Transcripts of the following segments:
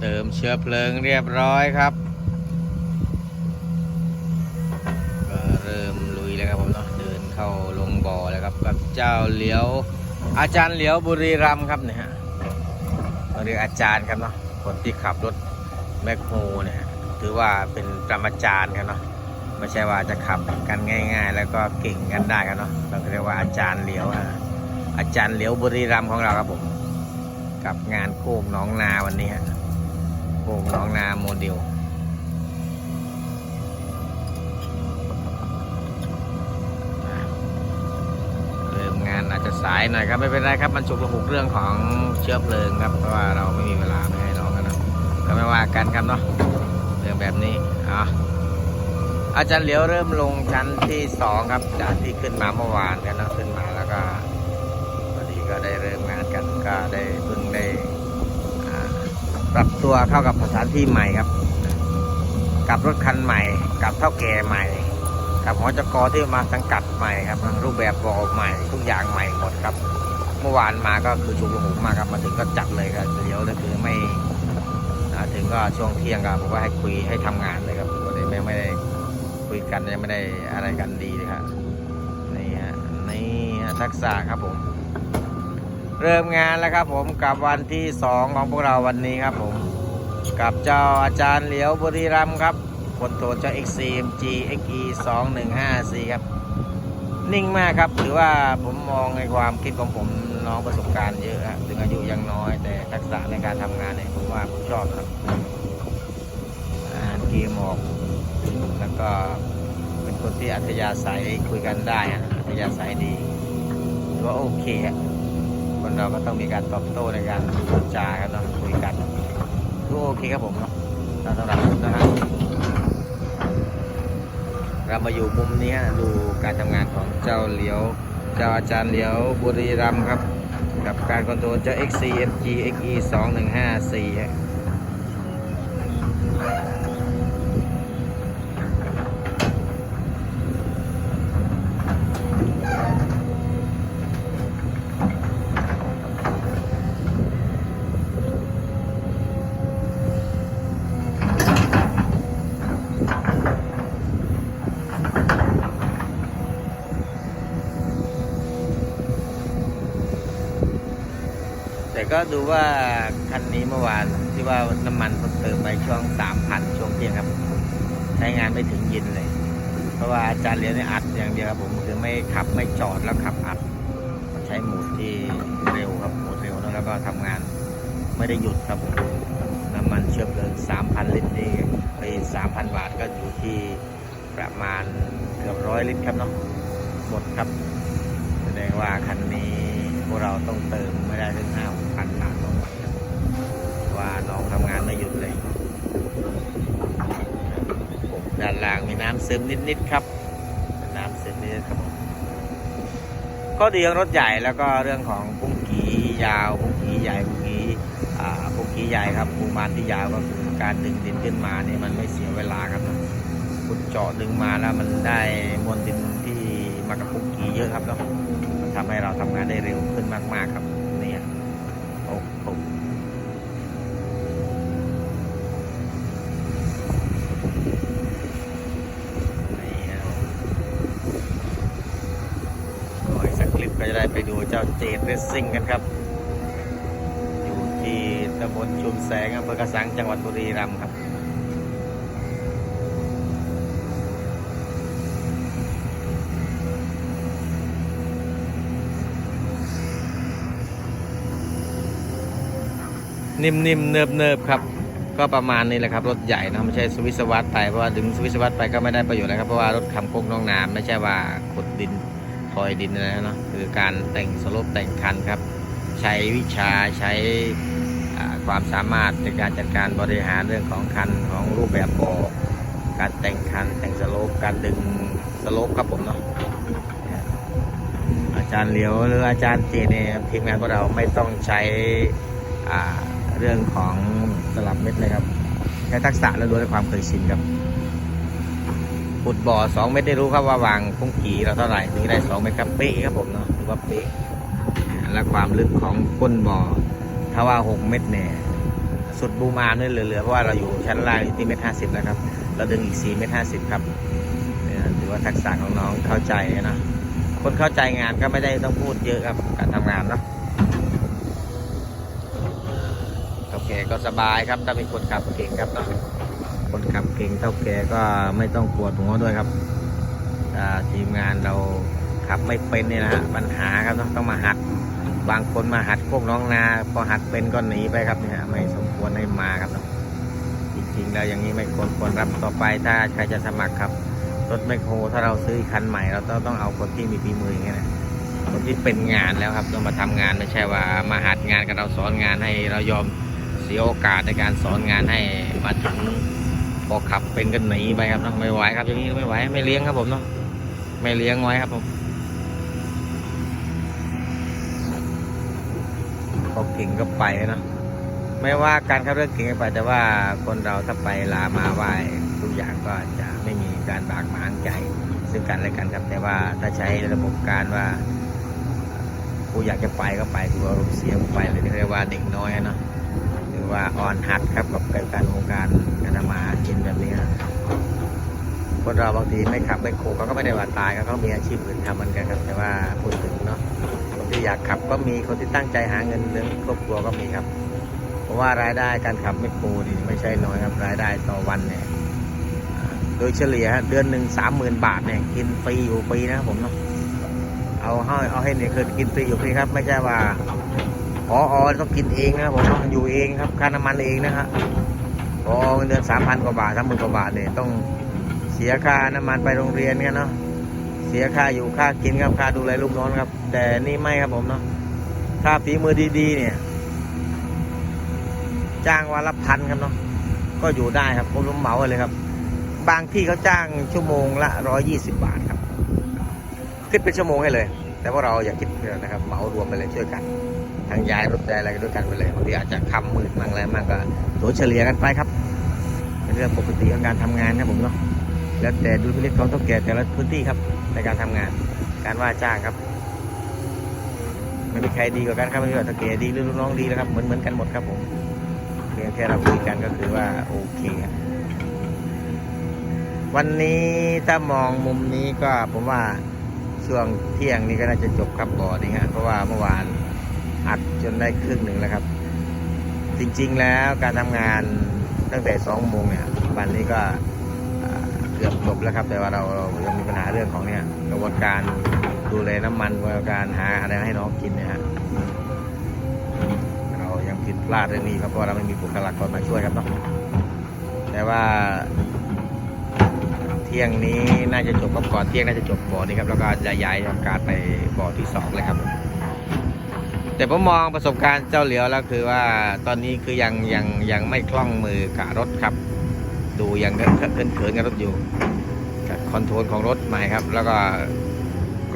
เติมเชื้อเพลิงเรียบร้อยครับก็เริ่มลุยแล้วครับผมเนาะเดินเข้าลงบ่อแล้วครับกับเจ้าเหลียวอาจารย์เหลียวบุรีรัมย์ครับเนี่ยฮะเราเรียกอาจารย์ครับเนาะคนที่ขับรถแมคโครเนี่ยถือว่าเป็นปรมาจารย์ครับเนาะไม่ใช่ว่าจะขับกันง่าย ๆ แล้วก็เก่งกันได้ครับเนาะเราเรียกว่าอาจารย์เหลียวอาจารย์เหลียวบุรีรัมย์ของเราครับผมกับงานโคกหน้องนาวันนี้ฮะ โคกหน้องนาโมเดลเริ่มงานอาจจะสายหน่อยครับไม่เป็นไรครับมันฉุกระหุกเรื่องของเชื้อเพลิงครับเพราะว่าเราไม่มีเวลาไม่ให้น้องกันนะก็ไม่ว่ากันครับเนาะเรื่องแบบนี้อะอาจารย์เหลียวเริ่มลงชั้นที่สองครับจากที่ขึ้นมาเมื่อวานกันนะขึ้นมาแล้วก็พอดีก็ได้เริ่มงานกันก็ได้เพิ่ง ปรับตัวเข้ากับสถานที่ใหม่ครับ กับรถคันใหม่ กับเท่าแก่ใหม่ กับหัวจกที่มาสังกัดใหม่ครับรูปแบบบอใหม่ ทุกอย่างใหม่หมดครับ เมื่อวานมาก็คือชุกระหุกมากครับมาถึงก็จัดเลยครับเดี๋ยวเลยคือไม่ถึงก็ช่วงเที่ยงก็ผมก็ให้คุยให้ทำงานเลยครับก็เลยไม่ไม่ได้คุยกันยังไม่ได้อะไรกันดีเลยครับนี่ฮะนี่ฮะทักษะครับผม เริ่มงานแล้วครับผมกับวันที่สองของพวกเราวันนี้ครับผม กับเจ้าอาจารย์เหลียวบุรีรัมครับคนโทเจ้า XCMG XE 2154ครับ นิ่งมากครับถือว่าผมมองในความคิดของผมน้องประสบการณ์เยอะครับถึงอายุยังน้อย แต่ทักษะในการทำงานเนี่ยผมว่าผมชอบครับอ่านเกมออกแล้วก็เป็นคนที่อัธยาศัยคุยกันได้อัธยาศัยดีถือว่าโอเคครับ เราก็ต้องมีการตอบโต้ในการพูดจากันเนาะคุยกันก็โอเคครับผมเนาะสำหรับผมนะฮะเรามาอยู่มุมนี้ดูการทำงานของเจ้าเหลียวเจ้าอาจารย์เหลียวบุรีรัมครับ กับการคอนโทรลเจ้า XCMG XE 2154ฮะ ก็ดูว่าคันนี้เมื่อวานที่ว่าน้ำมันเพิ่งเติมไปช่วง3,000ช่วงเที่ยงครับ ใช้งานไม่ถึงเยินเลย เพราะว่าอาจารย์เหลียวเนี่ยอัดอย่างเดียวครับผมคือไม่ขับไม่จอดแล้วขับอัดใช้หมดที่เร็วครับหมดเร็วนะแล้วก็ทำงานไม่ได้หยุดครับผมน้ำมันเชื้อเพลิง3,000 ลิตรนี่ไป3,000 บาทก็อยู่ที่ประมาณเกือบร้อยลิตรครับเนาะหมดครับ แสดงว่าคันนี้พวกเราต้องเติมไม่ได้ถึงห้าาน้องทำงานไม่หยุดเลย ด้านล่างมีน้ำซึมนิดๆครับ น้ำซึมนิดครับผมข้อดีของรถใหญ่แล้วก็เรื่องของพุ่งกียาวพุ่งกีใหญ่พุ่งกีอ่าพุ่งกีใหญ่ครับพุ่งมานที่ยาวก็คือการดึงดินขึ้นมานี่มันไม่เสียเวลาครับนะขุดเจาะดึงมาแล้วมันได้มวลดินที่มากับพุ่งกีเยอะครับเนาะมันทำให้เราทำงานได้เร็วขึ้นมาก ๆครับเนี่ยโอ้โห ได้ไปดูเจ้าเจดเรสซิ่งกันครับ อยู่ที่ตำบลชุมแสงอำเภอกระสังจังหวัดบุรีรัมย์ครับนิ่มๆเนิบๆครับ ก็ประมาณนี้แหละครับ รถใหญ่นะไม่ใช่สวิสวัตไปเพราะว่าดึงสวิสวัตไปก็ไม่ได้ประโยชน์อะไรครับเพราะว่ารถคำโคกน้องน้ำไม่ใช่ว่าขุดดิน ทอยดินนะเนาะคือการแต่งสลปแต่งคันครับ ใช้วิชาใช้ความสามารถในการจัดการบริหารเรื่องของคันของรูปแบบโบการแต่งคันแต่งสลปการดึงสลปครับผมเนาะอาจารย์เหลียวหรืออาจารย์เจเนี่ยทีมงานพวกเราไม่ต้องใช้เรื่องของสลับเม็ดเลยครับใช้ทักษะและรู้ด้วยความเคยชินครับ ขุดบ่อสองเม็ดได้รู้ครับว่าวางพุ่งกี่เราเท่าไหร่ถึงได้สองเม็ดครับเป๊ะครับผมเนาะถือว่าเป๊ะและความลึกของก้นบ่อถ้าว่าหกเม็ดเนี่ยสุดบูมาร์มนี่เหลือๆเพราะว่าเราอยู่ชั้นล่างอยู่ที่เมตรห้าสิบแล้วครับ เราดึงอีกสี่เมตรห้าสิบครับถือว่าทักษะของน้องเข้าใจนะคนเข้าใจงานก็ไม่ได้ต้องพูดเยอะครับการทำงานเนาะโอเคก็สบายครับถ้ามีคนขับเก่งครับเนาะ คนขับเก่งเท่าแกก็ไม่ต้องปวดหัวด้วยครับทีมงานเราขับไม่เป็นเนี่ยนะฮะปัญหาครับต้องมาหัด บางคนมาหัดพวกน้องนา พอหัดเป็นก็หนีไปครับเนี่ยไม่สมควรให้มาครับจริงๆแล้วอย่างนี้ไม่ควรควรรับต่อไปถ้าใครจะสมัครครับรถแมโครถ้าเราซื้อคันใหม่เราต้องต้องเอาคนที่มีฝีมืออย่างเงี้ยนะคนที่เป็นงานแล้วครับต้องมาทำงานไม่ใช่ว่ามาหัดงานกับเราสอนงานให้เรายอมเสียโอกาสในการสอนงานให้มาถึง พอขับเป็นก็หนีไปครับเนาะไม่ไหวครับอย่างนี้ไม่ไหวไม่เลี้ยงครับผมเนาะไม่เลี้ยงไว้ครับผมพอเก่งก็ไปเนอะไม่ว่าการขับเรื่อเก่งก็ไปแต่ว่าคนเราถ้าไปลามาไหวทุกอย่างก็จะไม่มีการบากหมางใจ ซึ่งกันและกันครับ แต่ว่าถ้าใช้ระบบการว่ากูอยากจะไปก็ไปกูอารมณ์เสียกูไปเลยเรียกว่าเด็กน้อยเนาะ รือว่าอ่อนหัดครับกับการวงการการทำมาหากินแบบนี้คนเราบางทีไม่ขับไม่โคเขาก็ไม่ได้ว่าตายเขาก็มีอาชีพอื่นทำเหมือนกันครับ แต่ว่าพูดถึงเนาะคนที่อยากขับก็มีคนที่ตั้งใจหาเงินเลี้ยงครอบครัวก็มีครับ เพราะว่ารายได้การขับไม่โคนี่ไม่ใช่น้อยครับรายได้ต่อวันเนี่ยโดยเฉลี่ยเดือนหนึ่งสามหมื่นบาทเนี่ยกินฟรีอยู่ฟรีนะผมเนาะเอาให้เอาให้เนี่ยคือกินฟรีอยู่ฟรีครับ ไม่ใช่ว่า พออต้องกินเองนะผมต้องอยู่เองครับค่าน้ำมันเองนะฮะพอเงินเดือนสามพันกว่าบาทสามหมื่นกว่าบาทเนี่ยต้องเสียค่าน้ำมันไปโรงเรียนกันเนาะเสียค่าอยู่ค่ากินครับค่าดูแลลูกน้องครับ แต่นี่ไม่ครับผมเนาะค่าฝีมือดีๆ เนี่ย จ้างวันละพันครับเนาะก็อยู่ได้ครับผมเหมาเลยครับ บางที่เขาจ้างชั่วโมงละร้อยี่สิบบาทครับคิดเป็นชั่วโมงให้เลย แต่ว่าเราอย่าคิดเยอนะครับเหมารวมไปเลยช่วยกัน ทางย้ายรถย้ายอะไรด้วยกันไปเลยบางทีอาจจะคำหมื่นบางอะไรมากก็ตัวเฉลี่ยกันไปครับเป็นเรื่องปกติของการทำงานนะผมเนาะแล้วแต่ดูพินิจของเท่าแก่แต่ละพื้นที่ครับในการทำงาน การว่าจ้างครับไม่มีใครดีกว่ากันครับไม่ว่าตะเกียดีหรือลูกน้องดีแล้วครับเหมือนเหมือนกันหมดครับผมเพียงแค่เราคุยกันก็คือว่าโอเคครับวันนี้ถ้ามองมุมนี้ก็ผมว่าช่วงเที่ยงนี้ก็น่าจะจบครับบ่อนี้ฮะเพราะว่าเมื่อวาน อัดจนได้ครึ่งหนึ่งแล้วครับ จริงๆแล้วการทำงานตั้งแต่สองโมงเนี่ยวันนี้ก็เกือบจบแล้วครับแต่ว่าเราเรายังมีปัญหาเรื่องของเนี่ยกระบวนการดูแลน้ำมันกระบวนการหาอะไรให้น้องกินเนี่ยฮะเรายังผิดพลาดเรื่องนี้ครับเพราะเราไม่มีบุคลากรมาช่วยครับเนาะแต่ว่าเที่ยงนี้น่าจะจบครับก่อนเที่ยงน่าจะจบบ่อนี้ครับแล้วก็จะย้ายทำการไปบ่อที่สองเลยครับ แต่ผมมองประสบการณ์เจ้าเหลียวแล้วคือว่าตอนนี้คือยังยังยังไม่คล่องมือกับรถครับ ดูยังเขินเขินกับรถอยู่กับคอนโทรลของรถใหม่ครับ แล้วก็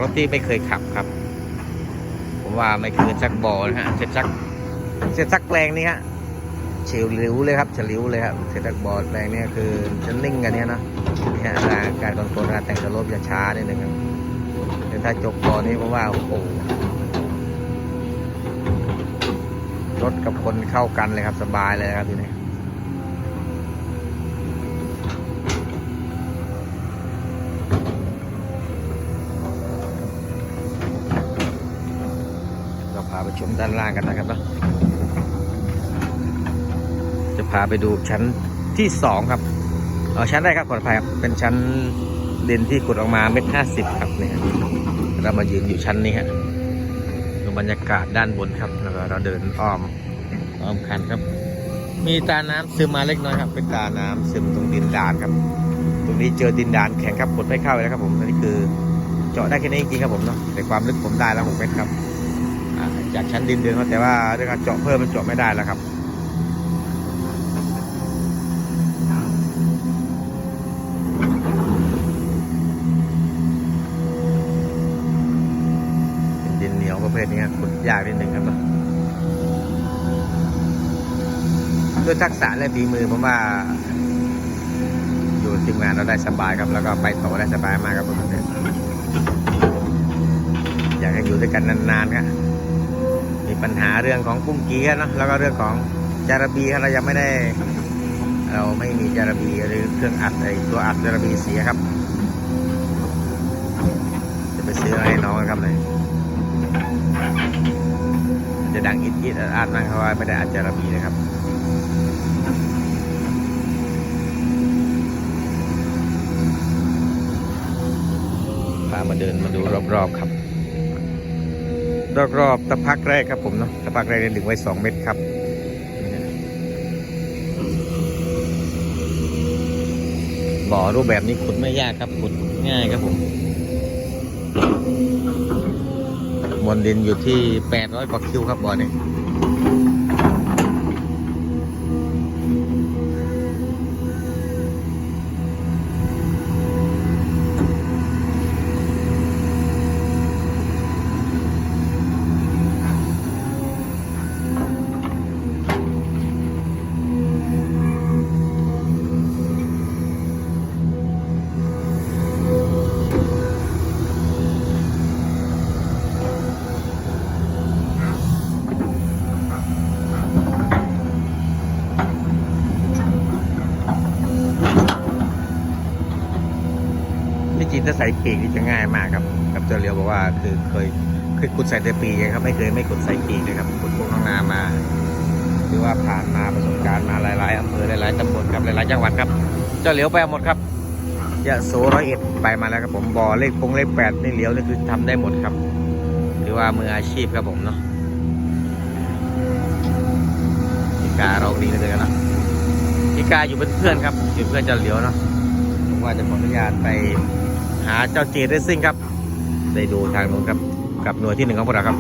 รถที่ไม่เคยขับครับ ผมว่าไม่คืนสักบ่อนะฮะเสร็จสักเสร็จสักแปลงนี้ฮะเฉลิวเลยครับเฉลิวเลยครับเสร็จสักบ่อแปลงนี้คือจะนิ่งกันเนี้ยนะนี่ฮะการคอนโทรลการแต่งสโลปจะช้านิดนึงครับแต่ถ้าจบบอนี้ผมว่าโอ้โห รถกับคนเข้ากันเลยครับสบายเลยครับทีนี้เราพาไปชมด้านล่างกันนะครับนะจะพาไปดูชั้นที่สองครับเออชั้นแรกครับขออภัยครับเป็นชั้นด่นที่ขุดออกมาเม็ดห้าสิบครับเนี่ยเรามายืนอยู่ชั้นนี้ฮะ ดูบรรยากาศด้านบนครับ แล้วก็เราเดินอ้อมอ้อมคันครับ มีตาน้ำซึมมาเล็กน้อยครับ เป็นตาน้ำซึมตรงดินดานครับ ตรงนี้เจอดินดานแข็งครับกดไม่เข้าเลยครับผมอันนี้คือเจาะได้แค่นี้จริงครับผมเนาะแต่ความลึกผมได้แล้วหกเมตรครับจากชั้นดินเดินมาแต่ว่าด้วยการเจาะเพิ่มมันเจาะไม่ได้แล้วครับ ยากนิดหนึ่งครับด้วยทักษะและฝีมือผมว่า อยู่ทีมงานเราได้สบายครับ แล้วก็ไปต่อได้สบายมากครับผมอยากให้อยู่ด้วยกันนานๆครับมีปัญหาเรื่องของกุ้งเกียเนอะแล้วก็เรื่องของจารบีครับเรายังไม่ได้ เราไม่มีจารบีหรือเครื่องอัดไอตัวอัดจารบีเสียครับ จะไปซื้ออะไรน้องครับเลย ดังอิดอิดอัดนะครับว่าไม่ได้อัดจาระบีนะครับพามาเดินมาดูรอบๆครับ รอบๆตะพักแรกครับผมเนาะตะพักแรกเนี่ยดึงไว้2เม็ดครับบ่อรูปแบบนี้ขุดไม่ยากครับขุดง่ายครับผม มวลดินอยู่ที่ 800กว่าคิวครับบ่อนี้ อีกนี่จะง่ายมากครับกับเจ้าเหลียวบอกว่าคือเคยเคยขุดใส่แต่ปีครับไม่เคยไม่ขุดใส่ปีกเลยครับขุดพวกน้องนามาหรือว่าผ่านมาประสบการณ์มาหลาย ๆอำเภอหลาย ๆตำบลครับหลาย ๆ จังหวัดครับ เจ้าเหลียวไปหมดครับยะโสร้อยเอ็ดไปมาแล้วครับผมบ่อเลขปงเลขแปดนี่เหลียวนี่คือทำได้หมดครับถือว่ามืออาชีพครับผมเนาะพิการองดีเลยกันนะพิกาอยู่เป็นเพื่อนครับอยู่เพื่อนเจ้าเหลียวเนาะผมว่าจะขออนุญาตไป หาเจ้าเจดเรซิ่งครับ ได้ดูทางนู้นครับกับหน่วยที่หนึ่งของพวกเราครับ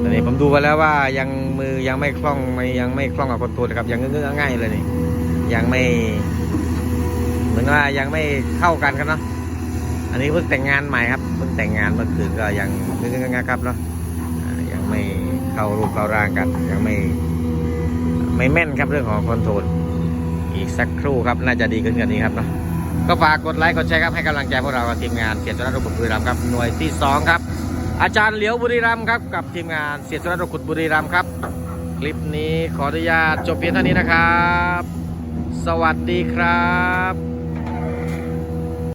ตอนนี้ผมดูไปแล้วว่ายังมือยังไม่คล่องไม่ยังไม่คล่องกับคนตัวนะครับ ยังเงื้อง่ายเลยนี่ยังไม่ เหมือนว่ายังไม่เข้ากันครับเนาะอันนี้เพิ่งแต่งงานใหม่ครับเพิ่งแต่งงานเมื่อคืนก็ยังเงื้อๆครับเนาะยังไม่เข้ารูปเข้าร่างกัน ยังไม่ ไม่แม่นครับเรื่องของคอนโทรลอีกสักครู่ครับ น่าจะดีขึ้นกว่านี้ครับเนาะ ก็ฝากกดไลค์กดแชร์ครับให้กำลังใจพวกเรากับทีมงานเสียสระบุรีรัมย์ครับหน่วยที่2ครับอาจารย์เหลียวบุรีรัมย์ครับกับทีมงานเสียสระบุรีรัมย์ครับ คลิปนี้ขออนุญาตจบเพียงเท่านี้นะครับ สวัสดีครับ